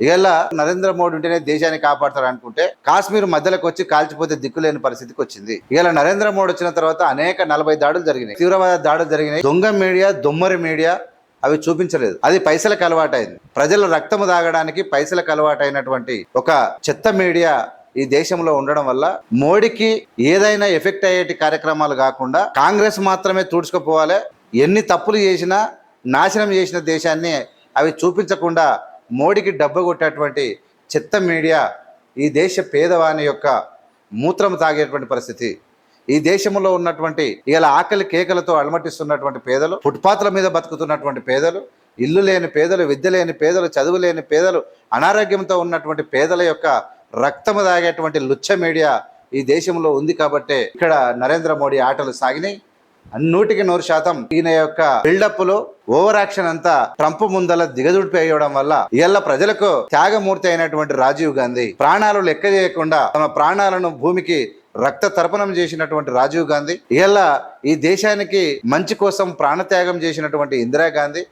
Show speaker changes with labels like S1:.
S1: ఇలా నరేంద్ర మోడీ ఉంటేనే దేశాన్ని కాపాడతారు అనుకుంటే కాశ్మీర్ మధ్యలోకి వచ్చి కాల్చిపోతే దిక్కులేని పరిస్థితికి వచ్చింది. ఇలా నరేంద్ర మోడీ వచ్చిన తర్వాత అనేక నలభై దాడులు జరిగినాయి. తీవ్రవాద దాడులు జరిగినాయి. దొంగ మీడియా దొమ్మరి మీడియా అవి చూపించలేదు. అది పైసలకు అలవాటైంది. ప్రజల రక్తము తాగడానికి పైసలకు అలవాటైనటువంటి ఒక చెత్త మీడియా ఈ దేశంలో ఉండడం వల్ల మోడీకి ఏదైనా ఎఫెక్ట్ అయ్యేటి కార్యక్రమాలు కాకుండా కాంగ్రెస్ మాత్రమే తుడుచుకుపోవాలి. ఎన్ని తప్పులు చేసినా నాశనం చేసిన దేశాన్ని అవి చూపించకుండా మోడీకి డబ్బు కొట్టేటువంటి చెత్త మీడియా ఈ దేశ పేదవాని యొక్క మూత్రం తాగేటువంటి పరిస్థితి. ఈ దేశంలో ఉన్నటువంటి ఇలా ఆకలి కేకలతో అలమటిస్తున్నటువంటి పేదలు ఫుట్పాత్ల మీద బతుకుతున్నటువంటి పేదలు ఇల్లు లేని పేదలు విద్య లేని పేదలు చదువు లేని పేదలు అనారోగ్యంతో ఉన్నటువంటి పేదల యొక్క రక్తము తాగేటువంటి లుచ్చ మీడియా ఈ దేశంలో ఉంది కాబట్టే ఇక్కడ నరేంద్ర మోడీ ఆటలు సాగినాయి. నూటికి నూరు శాతం ఈయన యొక్క బిల్డప్లో ఓవర్ యాక్షన్ అంతా ట్రంప్ ముందల దిగదుడిపోయడం వల్ల ఇవాళ ప్రజలకు త్యాగమూర్తి అయినటువంటి రాజీవ్ గాంధీ ప్రాణాలు లెక్క చేయకుండా తమ ప్రాణాలను భూమికి రక్త తర్పణం చేసినటువంటి రాజీవ్ గాంధీ ఇవాళ ఈ దేశానికి మంచి కోసం ప్రాణత్యాగం చేసినటువంటి ఇందిరాగాంధీ